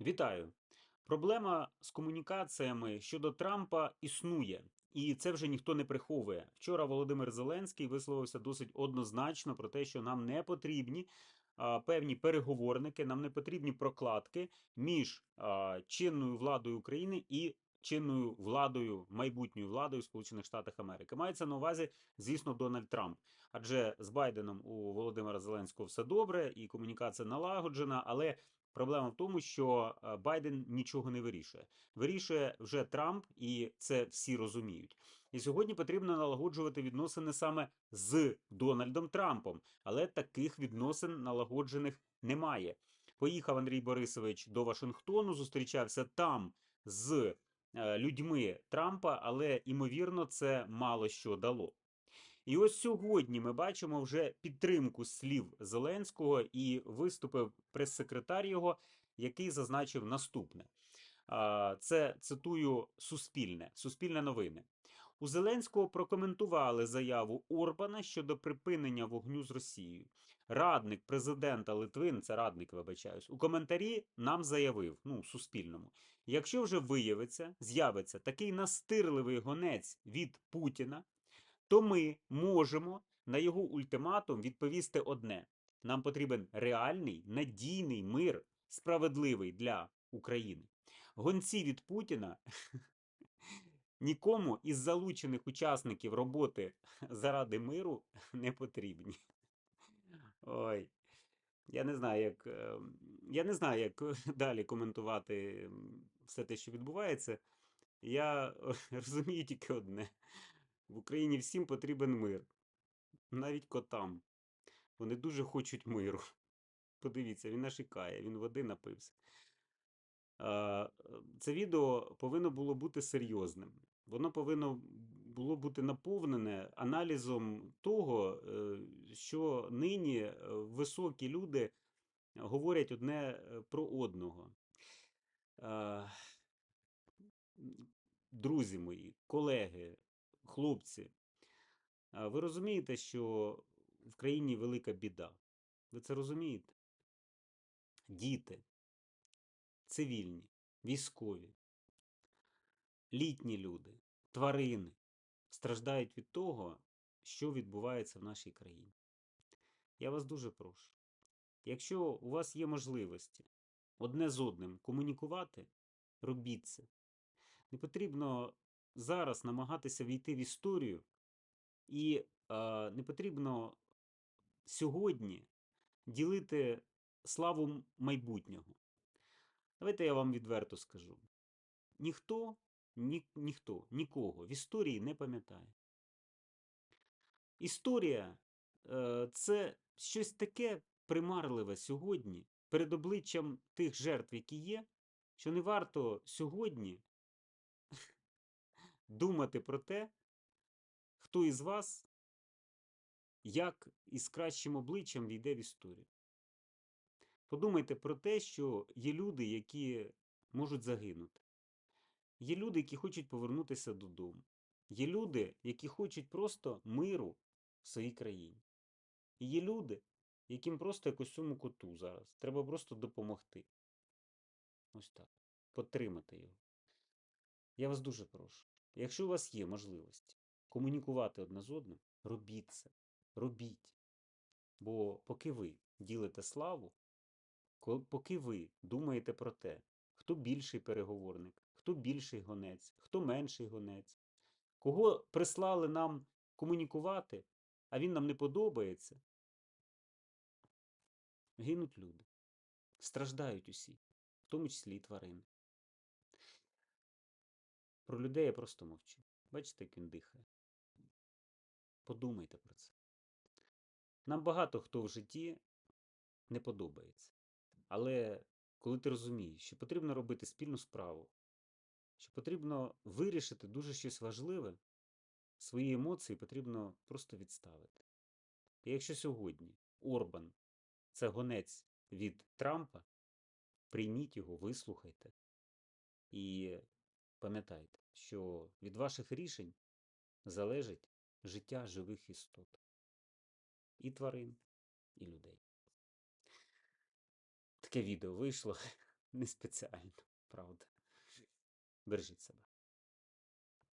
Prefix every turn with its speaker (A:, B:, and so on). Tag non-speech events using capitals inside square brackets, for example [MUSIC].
A: Вітаю! Проблема з комунікаціями щодо Трампа існує, і це вже ніхто не приховує. Вчора Володимир Зеленський висловився досить однозначно про те, що нам не потрібні а, певні переговорники, нам не потрібні прокладки між а, чинною владою України і чинною владою, майбутньою владою Сполучених Штатів Америки. Мається на увазі, звісно, Дональд Трамп. Адже з Байденом у Володимира Зеленського все добре, і комунікація налагоджена, але Проблема в тому, що е, Байден нічого не вирішує. Вирішує вже Трамп, і це всі розуміють. І сьогодні потрібно налагоджувати відносини саме з Дональдом Трампом, але таких відносин налагоджених немає. Поїхав Андрій Борисович до Вашингтону, зустрічався там з е, людьми Трампа, але ймовірно, це мало що дало. І ось сьогодні ми бачимо вже підтримку слів Зеленського і виступив прес-секретар його, який зазначив наступне. Це цитую Суспільне, Суспільне новини. У Зеленського прокоментували заяву Орбана щодо припинення вогню з Росією. Радник президента Литвин, це радник, вибачаюсь, у коментарі нам заявив, ну, Суспільному, якщо вже виявиться, з'явиться такий настирливий гонець від Путіна, то ми можемо на його ультиматум відповісти одне: нам потрібен реальний надійний мир, справедливий для України. Гонці від Путіна [LAUGHS] нікому із залучених учасників роботи заради миру не потрібні. Ой. Я не знаю, як ем, я не знаю, як [LAUGHS] далі коментувати все те, що відбувається. Я [LAUGHS] розумію тільки одне: в Україні всім потрібен мир, навіть котам. Вони дуже хочуть миру. [LAUGHS] Подивіться, він нашикає, він води напився. Це відео повинно було бути серйозним. Воно повинно було бути наповнене аналізом того, е, що нині е, високі люди говорять одне е, про одного. Друзі мої, колеги, хлопці, ви розумієте, що в країні велика біда. Ви це розумієте? Діти, цивільні, військові, літні люди, тварини страждають від того, що відбувається в нашій країні. Я вас дуже прошу. Якщо у вас є можливості одне з одним комунікувати, робіть це. Не потрібно зараз намагатися війти в історію, і е, не потрібно сьогодні ділити славу майбутнього. Давайте я вам відверто скажу: ніхто, ні, ніхто нікого в історії не пам'ятає. Історія е, це щось таке примарливе сьогодні перед обличчям тих жертв, які є, що не варто сьогодні думати про те, хто із вас як із кращим обличчям війде в історію. Подумайте про те, що є люди, які можуть загинути. Є люди, які хочуть повернутися додому. Є люди, які хочуть просто миру в своїй країні. І є люди, яким просто якось цьому коту зараз. Треба просто допомогти. Ось так. Потримати його. Я вас дуже прошу. Якщо у вас є можливість комунікувати одне з одним, робіть це. Робіть. Бо поки ви ділите славу, поки ви думаєте про те, хто більший переговорник, хто більший гонець, хто менший гонець, кого прислали нам комунікувати, а він нам не подобається, гинуть люди, страждають усі, в тому числі і тварини. Про людей я просто мовчу. Бачите, як він дихає. Подумайте про це. Нам багато хто в житті не подобається. Але коли ти розумієш, що потрібно робити спільну справу, що потрібно вирішити дуже щось важливе, свої емоції потрібно просто відставити. І якщо сьогодні Орбан це гонець від Трампа, прийміть його, вислухайте і пам'ятайте, що від ваших рішень залежить життя живих істот і тварин, і людей. Таке відео вийшло. [LAUGHS] Не спеціально, правда. Бережіть себе.